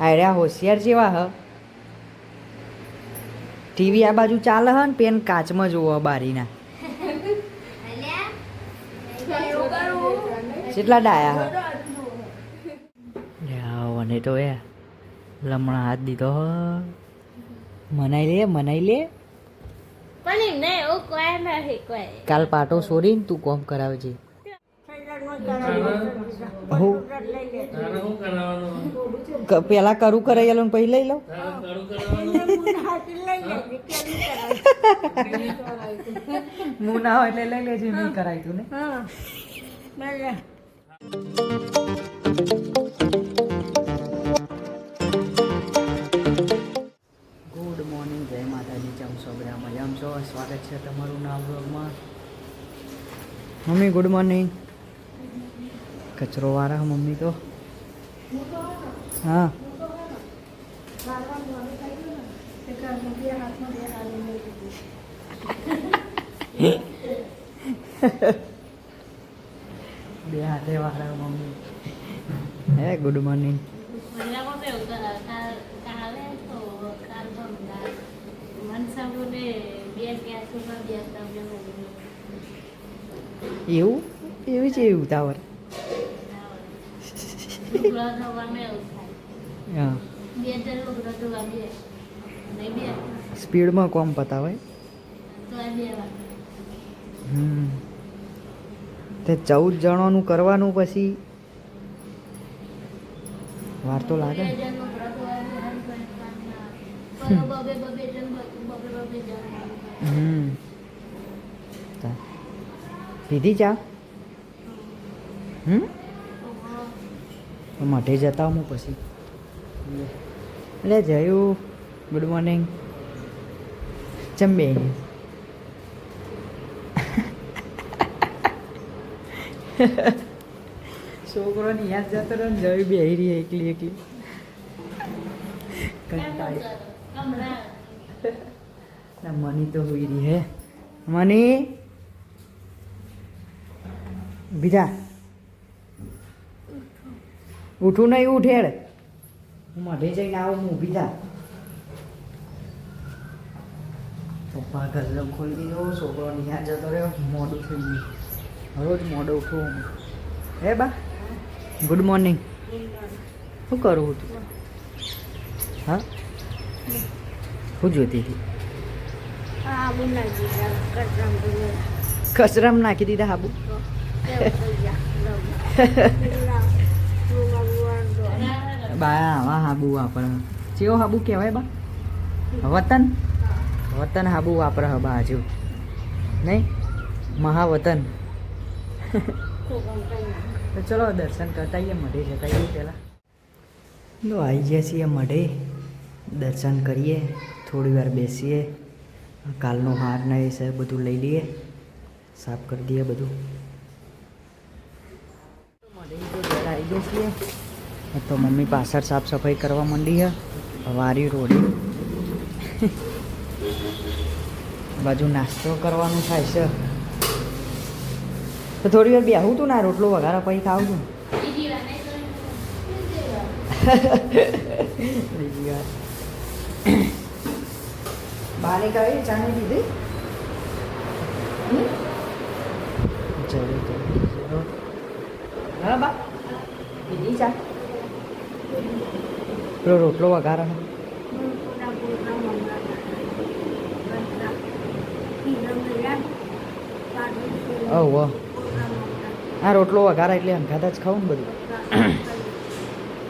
આર્યા હોશિયાર જેવા હ. ટીવી આ બાજુ ચાલે હ ને પેન કાચમાં જોવો બારીના. કેટલા ડાયા હ? અને તો એ લમણા હાથ દીધો હ. મનાઈ લે મનાઈ લે. કાલ પાટો છોડીને તું કોમ કરાવજે. પેલા કરું કરાયેલું પછી લઈ લઉં? હું ના હોય એટલે લઈ લેજે મેં કરાય તું ને ગુડ મોર્નિંગ જય માતાજી ચમ છો બધા મજામાં? છો સ્વાગત છે તમારું નામ બ્લોગમાં મમ્મી ગુડ મોર્નિંગ કચરો વાળા મમ્મી તો. હા. બે હાથે વાળા મમ્મી. હે ગુડ મોર્નિંગ એવું? એવી જ એવી કાલ સ્પીડમાં કોમ પતાવે? હમ. તે ચૌદ જણોનું કરવાનું પછી વાર તો લાગે હમ. પીધી ચા? હમ? મઢે જતા હું પછી. એટલે જયું ગુડ મોર્નિંગ ચંબે. છોકરોની યાદ જતો રહ્યો ને જયું બે રહી એકલી એકલી. કંટાળી. મની તો હોઈ રહી હે. મની. બીજા. ઉઠું નહીં ઉઠેડ હું મઢે જઈને આવું હું ઊભી થા પપ્પા ગલ્લો ખોલી દીધો છોકરો નિહાળ જતો રહ્યો મોડું થઈ ગયું. રોજ મોડું ઉઠું હે. બા ગુડ મોર્નિંગ શું કરું તું હા? શું જોતી હતી? કચરામાં નાખી દીધા હાબુ બા આવા હાબુ વાપરે. ચેવો હાબુ કહેવાય બા. વતન. વતન હાબુ વાપરે હ બા હજુ. નહીં? મહાવતન. તો ચલો દર્શન કરતા આવીએ, મઢે જતા આવીએ પહેલાં. તો આવી ગયા છીએ મઢે. દર્શન કરીએ, થોડી વાર બેસીએ. કાલનો હાર ને એ સાહેબ બધું લઈ લઈએ. સાફ કરી દઈએ બધું. મઢે તો ઘરે આવી ગયા છીએ. તો મમ્મી પાછળ સાફ સફાઈ કરવા માંડી છે. વારી રોડી. બાજુ નાસ્તો કરવાનું થાય છે. તો થોડી વાર બેહું તું ના રોટલો વઘારા પછી ખાવું છું? બાને કહી ચાની દીધી હા બા દીધી ચા પેલો રોટલો વઘારો છે. ઓ આ રોટલો વઘારા એટલે અંગાતા જ ખાવું ને બધું?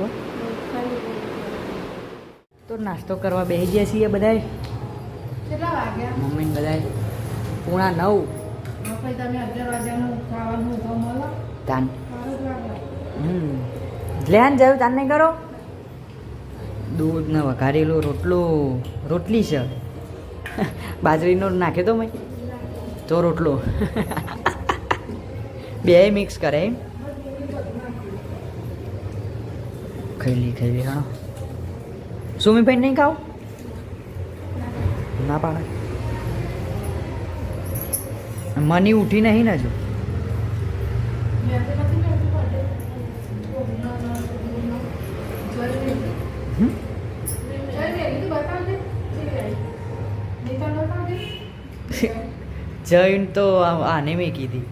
તો નાસ્તો કરવા બેસી ગયા છીએ બધાય મમ્મી ને બધાય પૂણા નવ. ધ્યાન જયું તાન નહીં કરો? દૂધ ને વઘારેલો રોટલો, રોટલી છે. બાજરીનો નાખ્યો તો મેં? તો રોટલો. બે મિક્સ કરે. એમ ખૈલી ખૈલી હા સુમીભાઈ નહીં ખાવ? ના પાડે. મની ઉઠી નહીં ને હજુ. જૈન તો આને મેં કીધી.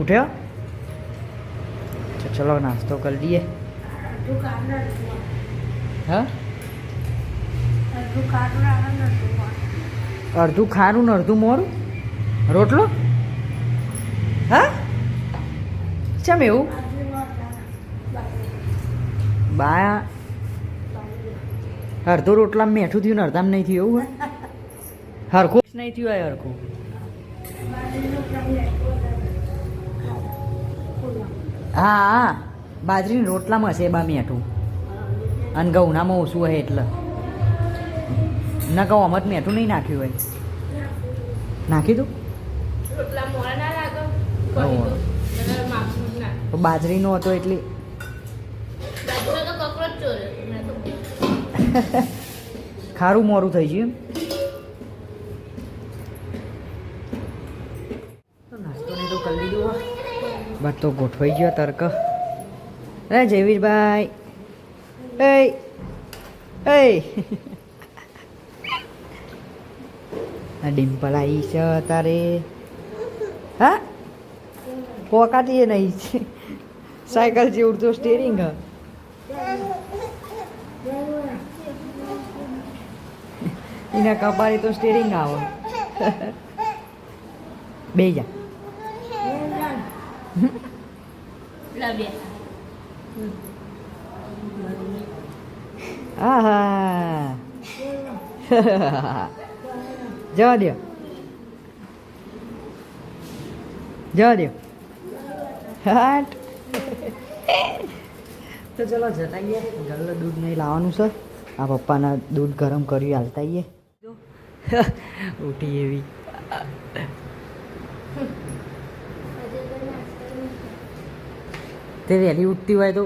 ઉઠ્યો? ચલો નાસ્તો કરી દઈએ. હા? અડધું ખારું ને અડધું મોરું? રોટલો? હા? ચમ એવું? બા અડધો રોટલામાં મેઠું થયું ને અડધામાં નહીં થયું એવું હોય? હરખું? નહીં થયું હોય હરખું. હા હા. બાજરીના રોટલામાં હશે બા મેઠું. અને ઘઉંનામાં ઓછું હોય એટલે. ના કહું અમત જ મેઠું નહીં નાખ્યું હોય. નાખી દઉં? રોટલા બાજરીનો હતો એટલે ખારું મોરું થઈ ગયું. બટ તો ગોઠવાઈ ગયો તર્ક અરે જયવીરભાઈ. એ એ. ડિમ્પલ આવી છે તારે હા? પોકાટીએ નહીં. સાયકલ જેવું તો સ્ટેરિંગ હ. એના કપાળી તો સ્ટેરિંગ આવે બે જા જવા દો જવા દો હાટ તો ચલો જતા આવીએ દૂધ નહીં લાવવાનું છે આ પપ્પાના દૂધ ગરમ કરી હાલતા આવીએ ઉઠી એવી તે વહેલી ઉઠતી હોય તો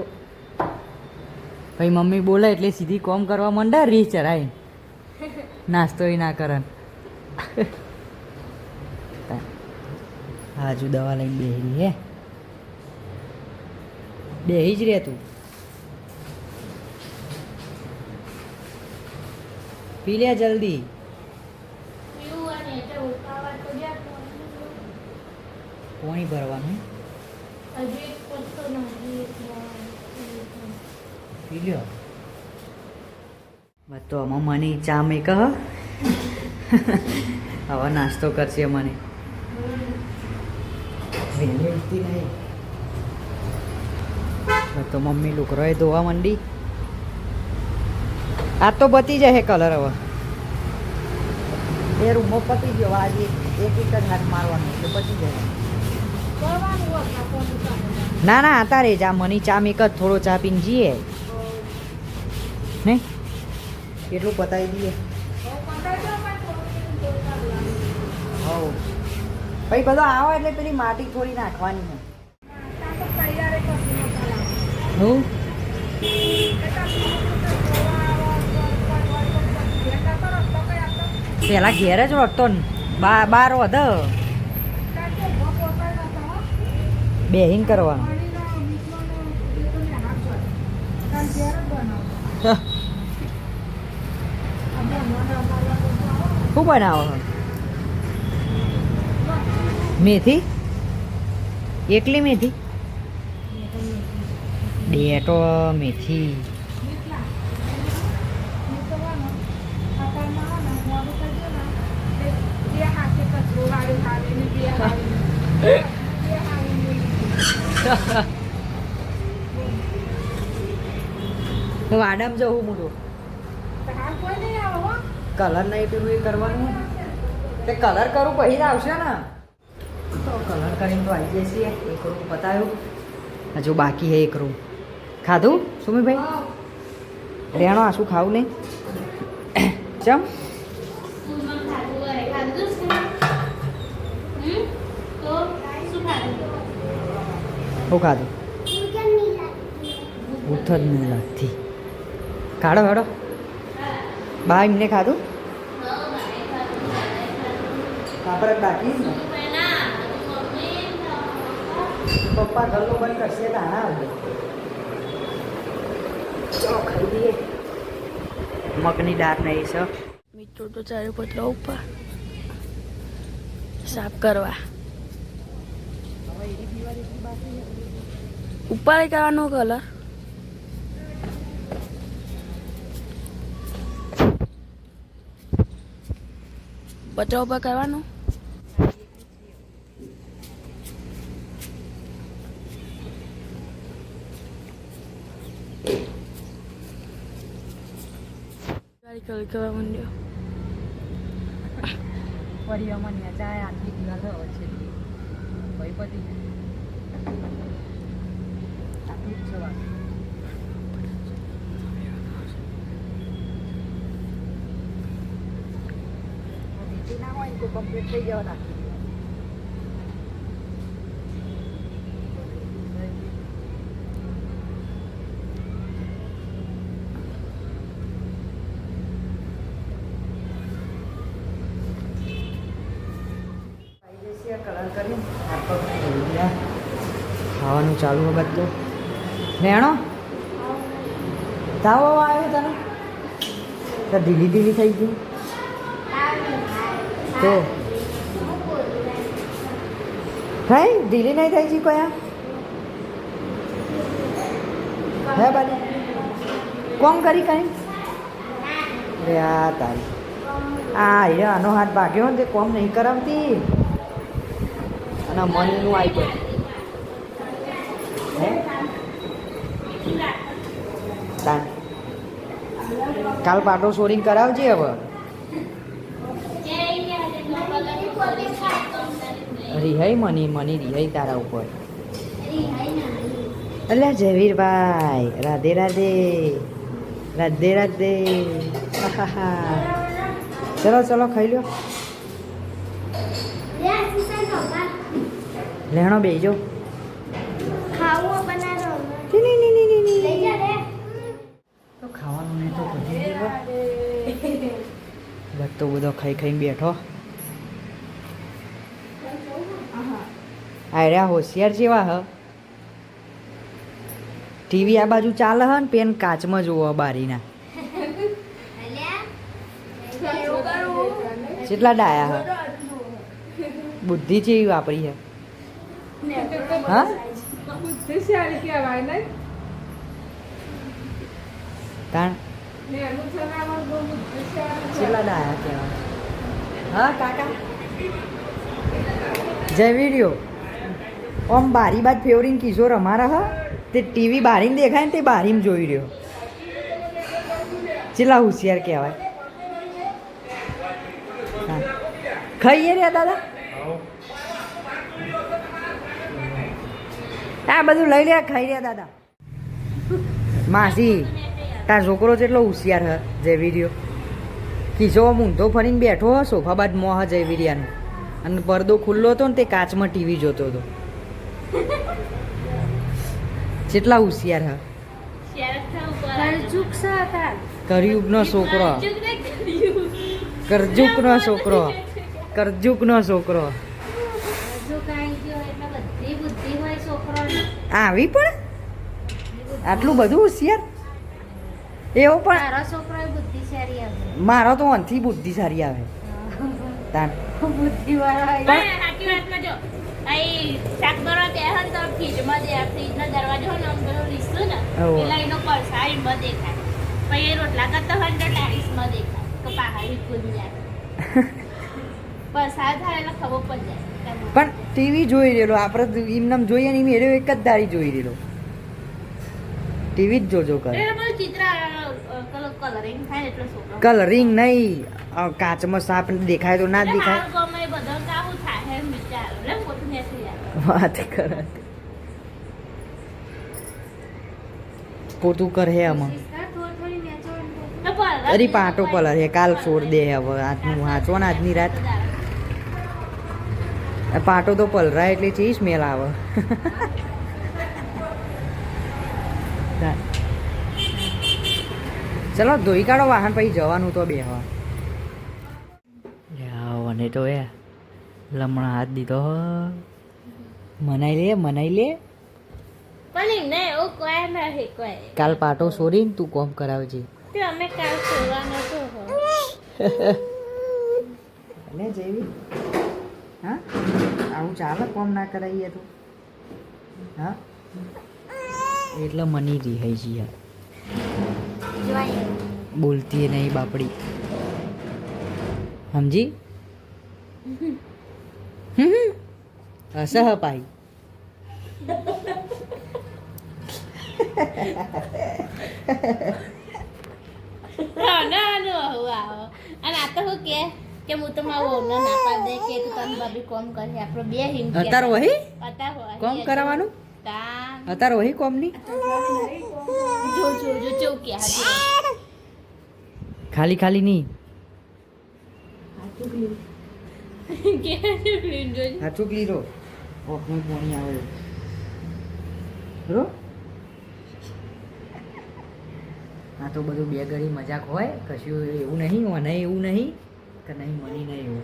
પછી મમ્મી બોલે એટલે સીધી કોમ કરવા માંડે રી ચરાય નાસ્તો ના કરે. હાજુ દવા લઈને બેહી હે. બેહી જ રે તું. પી લે જલ્દી પીવું અને એટલે ઉકાળવા તો જ્યાં પોણી ભરવાનું. પી લ્યો તો આમાં ચા મેં કહ. હવે નાસ્તો કરશે મને. તો મમ્મી લુકરોએ ધોવા માંડી. આ તો બતી જાય કલર હવે. એ રૂમો પતી ગયો આજે એક એક જ હાથ મારવાનો એટલે પતી જાય. ના ના તારે જા મની ચા મેક જ થોડો ચા પીને જઈએ ને? એટલું પતાવી દઈએ. હવ. પછી બધો આવો એટલે પેલી માટી થોડી નાખવાની હું? પેલા ઘેર જ રોટતો ને. બાર વધ. બેહિંગ કરવાનું. શું બનાવો? મેથી? એકલી મેથી? ડેટો મેથી. વાડામાં જવું મોટું કલર નહીં પેલું એ કરવાનું. તે કલર કરું પછી આવશે ને. તો કલર કરીને તો આવી જશે એક રૂમ બતાવ્યું હજુ બાકી હે એક રૂમ ખાધું સુમીભાઈ? રેણો આ શું ખાવું નહીં? ચમ સ્કૂલમાં ખાધું હોય ખાધું છે હમ તો શું ખાધું શું ખાધું ભૂખ જ નહીં લાગતી. કાઢો કાઢો. બા, એમને ખાધું? બાકી પપ્પા ગલ્લો બંધ કરશે મગની દાળ નહીં છે. મિત્રો, તો ચારે પતરા ઉપર. સાફ કરવા. ઉપર કરવાનો કલર પતરા ઉપર કરવાનો ગાડી કલર કરવા માંડ્યો પરિવારમાં ન્યા ચાય આટલી દિવાલ હોય છે ભાઈ પતિ આટલું જ છે વાત તો કમ્પ્લીટ થઈ જવા નાખી કલર કરી ખાવાનું ચાલુ વખત તો. નેણો તાવ આવ્યો તને. ઢીલી ઢીલી થઈ ગઈ. તો. થઈ ઢીલી નહીં થઈ છે કયા હે બાલી કોમ કરી કઈ? રે આ તારી. આ એ આનો હાથ ભાગ્યો ને તે કોમ નહીં કરાવતી. અને મનનું આવી ગયું. હે? કાલ પાટો સોરીને કરાવજે હવે. રિહાઈ મની મની રિહાઈ તારા ઉપર. અલ્યા જયવીરભાઈ રાધે રાધે. રાધે રાધે. ચલો ચલો ખાઈ લો લેણો બેજો. ખાવાનું નહીં તો બધી ખાઈ ખાઈને બેઠો. આર્યા હોશિયાર જેવા હ. ટીવી આ બાજુ ચાલે હ ને પેન કાચમાં જોવો બારીના. કેટલા ડાયા હ? બુદ્ધિ જેવી વાપરી હે. હા? તાણ. કેટલા ડાયા કહેવાય? હા, કાકા? જય વીડિયો. ઓમ બારી બાદ ફેવરીન કિશોર અમારા હ. તે ટીવી બારીને દેખાય ને તે બારીમાં જોઈ રહ્યો. ચેલા હોશિયાર કહેવાય. ખાઈએ રે દાદા? આ બધું લઈ લે ખાઈ રહ્યા દાદા. માસી, તાર છોકરો જેટલો હોશિયાર હ જય રહ્યો. કિશો ઊંધો ફરીને બેઠો હ, સોફા બાદ મોહ જયવી રહ્યાનો અને પડદો ખુલ્લો હતો ને તે કાચમાં ટીવી જોતો હતો. કેટલા હોશિયાર હ? કરયુગનો છોકરો. કરજુકનો છોકરો. કરજુકનો છોકરો. આવી પણ? આટલું બધું હોશિયાર? એવો પણ મારો તો અંથી બુદ્ધિ સારી આવે તાર વાતમાં જો. અહીં શાક કરવા બેહે ને તો ફ્રીજમાં દે ફ્રીજનો દરવાજો ને આમ પેલું રીસું ને પેલા એનો પડસા દેખાય પછી એ રોટલા કરતા હોય તો ટેરિસમાં દેખાય કે પહાડી કૂદી જાય. પડસા થાય એટલે ખબર પડી જાય. પણ ટીવી જોઈ રહેલો આપણે એમનામ જોઈએ ને એમ એક જ ધારી જોઈ રહેલો. ટીવી જ જોજો કરે. કલરિંગ નહીં. કાચમાં સાપ દેખાય તો ના દેખાય હાલ ગમે એ બધો કાહું થાય એમ વિચાર એટલે મોટું નથી જાય વાત કરે. પોતું કરે આમાં. અરે પાટો કલર હે, કાલ છોડ દે હવે આજનું વાંચો ને આજની રાત. પાટો તો પલરાય એટલે ચી સ્મેલ આવે. ચલો, ધોઈ કાઢો, વાહન પછી જવાનું તો બેહવા મને તો એ, લમણા હાથ દીધો મનાઈ લે મનાઈ લે. પણ ને ઓ કોઈ નહીં કોઈ. કાલ પાટો સોરીને તું કોમ કરાવજે. તે અમે કાલ સોવાનો તો હો. અને જેવી હા? આવું ચાલે કોમ ના કરાવીએ તો? હા? એટલે મની રિહાઈ યાર. બોલતી નહીં બાપડી. સમજી હશે હ પાઈ નાનું આવું આવો. અને આ તો શું કે કે હું તો મારા વહુને ના પાડી કે તું તને ભાભી કોમ કરે. આપણો બે હિમ કે અત્યારે વહી? કોમ કરાવવાનું અત્યારે વહી કોમની? જો જો જો જો કે હાજી ખાલી ખાલી નહીં. કે જો હા રો ઓખનું પોણી આવે. રો આ તો બધું બે ઘડી મજાક હોય કશું એવું નહીં મને એવું નહીં કે નહીં મની નહીં એવું.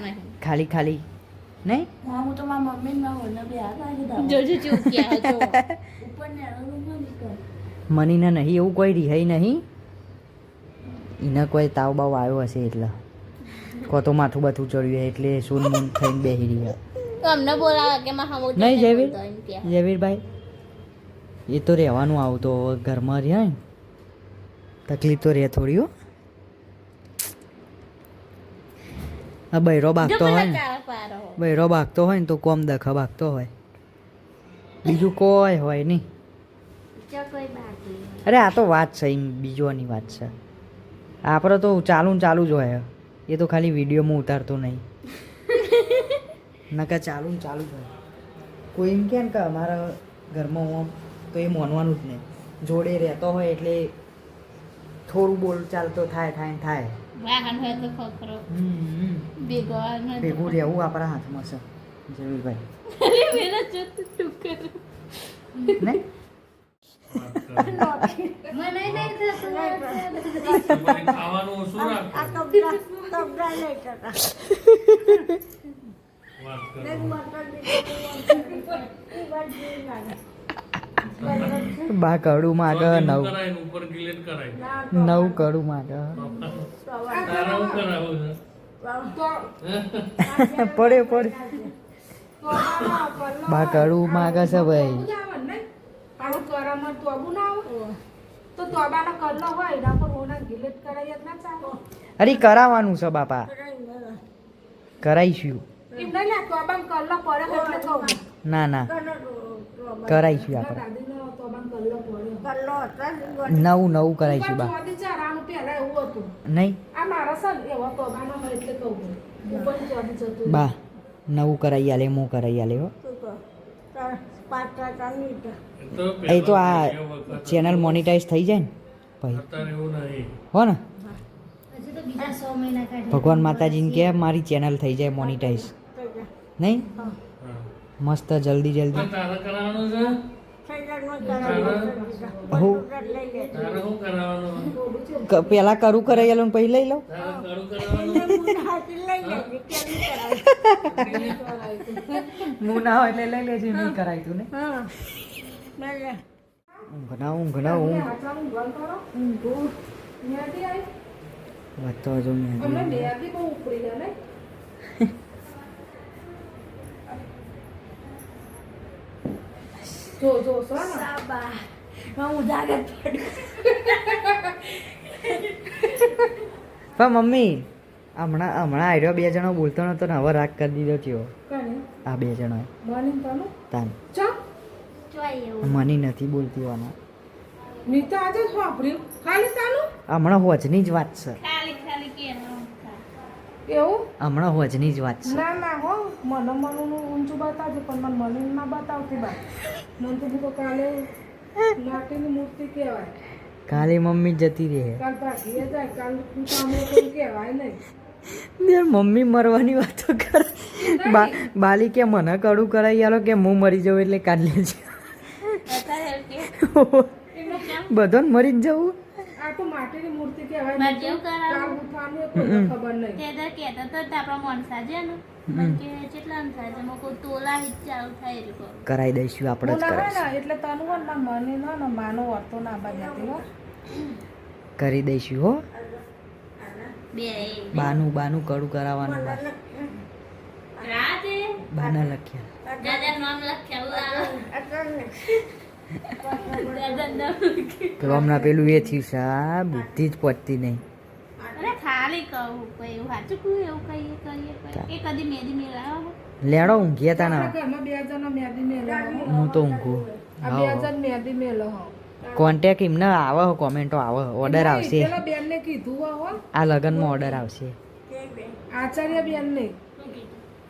નહીં. ખાલી ખાલી. નહીં? હું તો મારા મમ્મી ના હોય બે આ જો જો જો કે જો. ઉપર ને મનીને નહીં એવું કોઈ રિહાઈ નહીં. એને કોઈ તાવ બાવ આવ્યો હશે એટલે. તો માથું બાથું ચડ્યું એટલે સૂન મૂન થઈને બેસી રહ્યા. તો અમને બોલાવે કે માં હમો નહીં જયવીર કે. જયવીરભાઈ એ તો રહેવાનું આવતો ઘરમાં રહ્યા ને તકલીફ તો રહે થોડી હો. આ બૈરો બાગતો હોય ને. બૈરો બાગતો હોય ને તો કોમ દખા બાગતો હોય. બીજું કોઈ હોય નહીં. અરે આ તો વાત છે એમ બીજોની વાત છે. આપણે તો ચાલુ ચાલુ જ હોય. એ તો ખાલી વિડીયોમાં ઉતારતો નહીં. નકા ચાલુ ને ચાલુ હોય કોઈ એમ કે કે અમારા ઘરમાં હું તો એ માનવાનું જ નહીં. જોડે રહેતો હોય એટલે થોડું બોલ ચાલતો થાય થાય થાય. વાહન હોય તો ખખરો. હમ, ભેગો રહેવું આપણા હાથમાં છે. જરૂરભાઈ અરે બા કડું માગે નવ કરાય ને ઉપર ગિલેટ કરાય. નવ કડું માગે. પડે પડે. બા કડું માગે છે ભાઈ આવું કરામાં તોબું ના આવે તો તોબાનો કલ્લો હોય એના પર ઓના ગિલેટ કરાય જ ના ચાલે. અરે કરાવવાનું છે બાપા. કરાઈશું. ને તોબાનો પડે એટલે કહું. ના ના. કરાઈશું આપણે. નવું નવું કરાઈશું બા. ચોદી ચારાનું પહેલા એવું હતું. નહીં? બા નવું કરાવી આલે હું કરાવી આલે હો. એ તો આ ચેનલ મોનિટાઈઝ થઈ જાય ને નહીં. હો ને. ભગવાન માતાજીને કે મારી ચેનલ થઈ જાય મોનિટાઈઝ નહીં? મસ્ત જલ્દી જલ્દી. પણ તારે કરાવવાનું છે? તારે હું? તારે શું કરાવવાનું? ક- પેલા કરું કરાવી ને પછી લઈ લઉં? તારે કરું કરાવવાનું? હું ના હોય એટલે લઈ લેજે નહીં કરાય તું ને હું. આવી વાત તો હજુ મેં જો જો સો હું પણ મમ્મી હમણાં હમણાં આયરો બે જણો બોલતો નતો ને હવે રાગ કરી દીધો થયો. આ બે જણો તનું. મની નથી બોલતી વાના હમણાં હોજની જ વાત છે. એવું? હમણાં હોજની જ વાત છે. ના ના હો. મને મનુનું ઊંચું બતાવજો પણ મને મનુનું ના બતાવતી બા. મને તો તો કાલે માટીની મૂર્તિ કહેવાય. કાલે મમ્મી જતી રહે. કાલ ભાગીએ જાય કાલ તું કહેવાય નહીં. મમ્મી મરવાની વાતો કરે. બા બાલી કે મને કડું કરાવી આલો કે હું મરી જાઉં એટલે કાઢ લેજે બધાને મરી જ જવું? આ તો માટીની મૂર્તિ કહેવાય મારે જેવું કરાવું. કાળ ગુંથવાનું એ કોઈને ખબર નહીં. તે તો કહેતા તો હતા આપણા મોણસા છે ને. મને કે કેટલા આમ થાય છે મેં કોઈ તોલા જ ચાલુ થાય એ લોકો. કરાવી દઈશું આપણે એટલે તને ના મને ના માનો વર્તો ના કરી દઈશું હો. બાનું બાનું કડું કરાવવાનું બા. બાના લખ્યા. પેલું હમણાં પેલું એ થયું છે આ બુદ્ધિ જ પહોંચતી નહીં. અરે ખાલી કહું કઈ એવું સાચું કહું એવું કહીએ કરીએ કહીએ. એ કદી મેદી મેળાવો લેડો ઊંઘ્યા તા ના બે જણા મેદી મેલો હું તો ઊંઘું. બે જણ મેદી મેલો કોન્ટેક એમને આવે હો કોમેન્ટો આવે ઓર્ડર આવશે. પેલા બેનને કીધું હો. આ લગનમાં ઓર્ડર આવશે. આચાર્ય બેનને.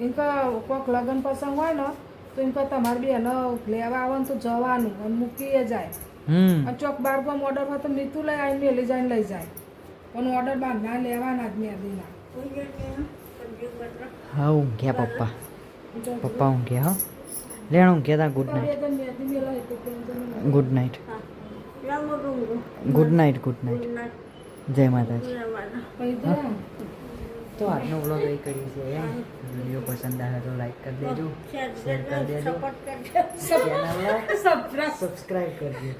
એમ કે કોઈક લગ્ન પ્રસંગ હોય ને તો એમ તમારે બેન લેવા આવે ને તો જવાનું અને મૂકીએ જાય. અને ચોક બાર ગામ ઓર્ડર હોય તો મીઠું લઈ આવીને મેલી જાય લઈ જાય. પણ ઓર્ડર બાર ના લેવાના જ મેદીના હા ઊંઘ્યા પપ્પા. પપ્પા ઊંઘ્યા હો. લેણ ઊંઘ્યા તા good night good night good night good night જય માતાજી તો આજનો વ્લોગ એ કરી છે વીડિયો પસંદ આવે તો લાઈક કરી દેજો શેર કરી દેજો. ચેનલને સબસ્ક્રાઇબ કરજો.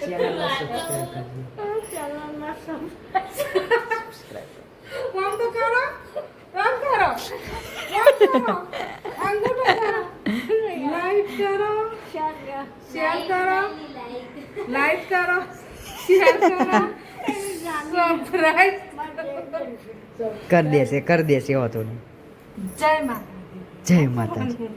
ચેનલને સબસ્ક્રાઇબ કરજો. તો કરો. કરો. કરો. અંગૂઠો કરો. શેર કરો. લાઈક કરો. શેર કરો. સબસ્ક્રાઇબ કર દેશે કર દેશે હોતો જય માતા જય માતાજી.